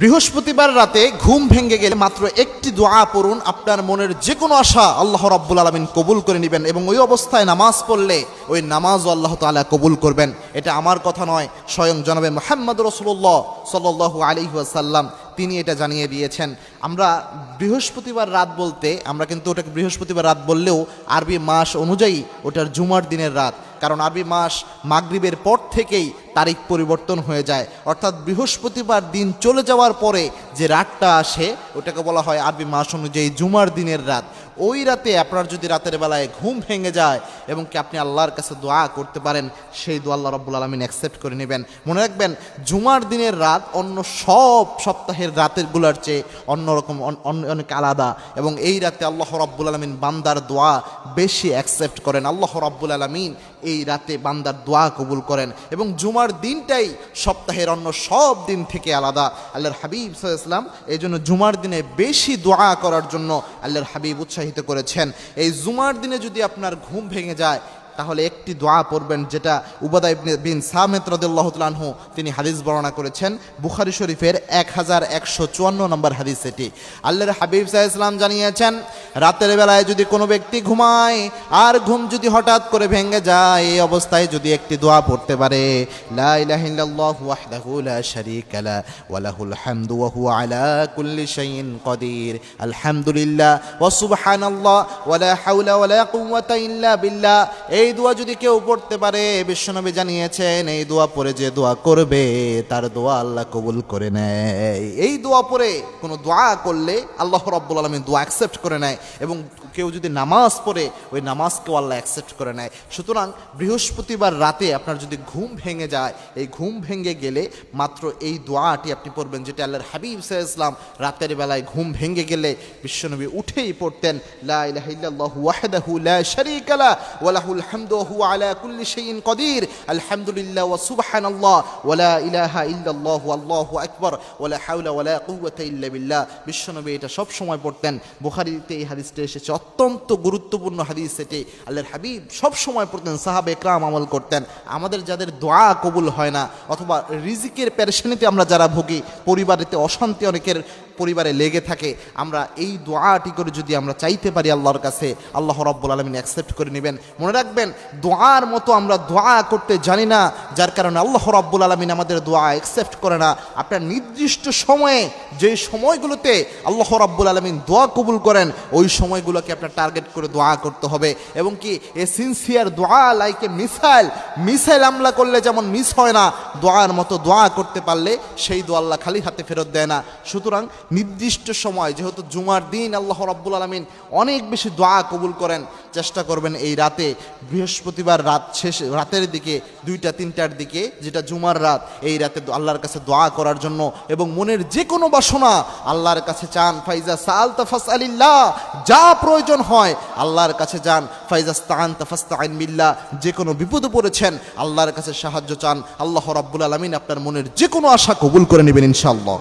বৃহস্পতিবার রাতে ঘুম ভেঙে গেলে মাত্র একটি দোয়া পড়ুন, আপনার মনের যে কোনো আশা আল্লাহ রাব্বুল আলমিন কবুল করে নেবেন এবং ওই অবস্থায় নামাজ পড়লে ওই নামাজও আল্লাহ তাআলা কবুল করবেন। এটা আমার কথা নয়, স্বয়ং জনাবে মোহাম্মদ রসুল্লাহ সাল্লাহ আলী ওয়াসাল্লাম তিনি এটা জানিয়ে দিয়েছেন। আমরা বৃহস্পতিবার রাত বলতে, আমরা কিন্তু ওটাকে বৃহস্পতিবার রাত বললেও আরবি মাস অনুযায়ী ওটার জুমার দিনের রাত। কারণ আরবি মাস মাগরিবের পর থেকেই তারিখ পরিবর্তন হয়ে যায়। অর্থাৎ বৃহস্পতিবার দিন চলে যাওয়ার পরে যে রাতটা আসে, ওটাকে বলা হয় আরবি মাস অনুযায়ী জুমার দিনের রাত। ওই রাতে আপনার যদি রাতের বেলায় ঘুম ভেঙে যায় এবং কি আপনি আল্লাহর কাছে দোয়া করতে পারেন, সেই দোয়া আল্লাহ রব্বুল আলমিন অ্যাকসেপ্ট করে নেবেন। মনে রাখবেন, জুমার দিনের রাত অন্য সব সপ্তাহের রাতেরগুলোর চেয়ে অন্যরকম অন- অন- অনেক আলাদা। এবং এই রাতে আল্লাহ রব্বুল আলমিন বান্দার দোয়া বেশি অ্যাকসেপ্ট করেন। আল্লাহ রব্বুল আলমিন এই রাতে বান্দার দোয়া কবুল করেন। এবং জুমার দিনটাই সপ্তাহের অন্য সব দিন থেকে আলাদা। আল্লাহর হাবিব ইসলাম এই জন্য জুমার দিনে বেশি দোয়া করার জন্য আল্লাহর হাবিব উৎসাহিত করেছেন। এই জুমার দিনে যদি আপনার ঘুম ভেঙে যায় তাহলে একটি দোয়া পড়বেন যেটা উবাদা ইবনে বিন সামেত রদুল্লাহ তালহু তিনি হাদিস বর্ণনা করেছেন, বুখারি শরীফের এক হাজার একশো চুয়ান্ন নম্বর হাদিস এটি। আল্লাহর হাবিব সাহা ইসলাম জানিয়েছেন, রাতের বেলায় যদি কোনো ব্যক্তি ঘুমায় আর ঘুম যদি হঠাৎ করে ভেঙে যায়, এই অবস্থায় যদি একটি দোয়া পড়তে পারে আলহামদুলিল্লাহ ওয়া এই দোয়া যদি কেউ পড়তে পারে, বিশ্বনবী জানিয়েছেন, এই দোয়া পড়ে যে দোয়া করবে, তার দোয়া আল্লাহ কবুল করে নেয়। এই দোয়া পড়ে কোনো দোয়া করলে আল্লাহ রাব্বুল আলামিন দোয়া অ্যাকসেপ্ট করে নেয় এবং কেউ যদি নামাজ পড়ে, ওই নামাজকেও আল্লাহ অ্যাকসেপ্ট করে নেয়। সুতরাং বৃহস্পতিবার রাতে আপনার যদি ঘুম ভেঙে যায়, এই ঘুম ভেঙে গেলে মাত্র এই দোয়াটি আপনি পড়বেন, যেটা আল্লাহর হাবিব সাহা ইসলাম রাতের বেলায় ঘুম ভেঙে গেলে বিশ্বনবী উঠেই পড়তেন, লা ইলাহা ইল্লাল্লাহু ওয়াহদাহু লা শারীকা লা ওয়া লাহুল হুয়া আলা কুল্লি শাইইন কাদির, আলহামদুলিল্লাহ ওয়া সুবহানাল্লাহ, ওয়া লা ইলাহা ইল্লাল্লাহু, আল্লাহু আকবার, ওয়া লা হাওলা ওয়া লা কুওয়াতা ইল্লা বিল্লাহ। বিশ্বনবী এটা সব সময় পড়তেন। বুখারীতে এই হাদিসটা এসেছে, অত্যন্ত গুরুত্বপূর্ণ হাদিস এটি। আল্লাহর হাবিব সব সময় পড়তেন, সাহাবে একরাম আমল করতেন। আমাদের যাদের দোয়া কবুল হয় না, অথবা রিজিকের পেরেশানিতে আমরা যারা ভুগি, পরিবারেতে অশান্তি অনেকের পরিবারে লেগে থাকে, আমরা এই দোয়াটি করে যদি আমরা চাইতে পারি আল্লাহর কাছে, আল্লাহ রব্বুল আলমিন অ্যাকসেপ্ট করে নেবেন। মনে রাখবেন, দোয়ার মতো আমরা দোয়া করতে জানি না, যার কারণে আল্লাহ রব্বুল আলমিন আমাদের দোয়া অ্যাকসেপ্ট করে না। আপনার নির্দিষ্ট সময়ে, যে সময়গুলোতে আল্লাহ রব্বুল আলমিন দোয়া কবুল করেন, ওই সময়গুলোকে আপনার টার্গেট করে দোয়া করতে হবে। এবং কি, এ সিনসিয়ার দোয়া লাইকে মিসাইল মিসাইল আমলা করলে যেমন মিস হয় না, দোয়ার মতো দোয়া করতে পারলে সেই দোয়া আল্লাহ খালি হাতে ফেরত দেয় না। সুতরাং নির্দিষ্ট সময়, যেহেতু জুমার দিন, আল্লাহ রব্বুল আলমিন অনেক বেশি দোয়া কবুল করেন। চেষ্টা করবেন এই রাতে, বৃহস্পতিবার রাত শেষ, রাতের দিকে, দুইটা, তিনটার দিকে, যেটা জুমার রাত, এই রাতে আল্লাহর কাছে দোয়া করার জন্য এবং মনের যে কোনো বাসনা আল্লাহর কাছে চান। ফাইজা সাল তাফাস আলিল্লাহ যা প্রয়োজন হয়, আল্লাহর কাছে যান। ফাইজা স্তান তাফাস্তাইন বিল্লাহ যে কোনো বিপদে পড়েছেন, আল্লাহর কাছে সাহায্য চান। আল্লাহ রাব্বুল আলমিন আপনার মনের যে কোনো আশা কবুল করে নেবেন ইনশাআল্লাহ।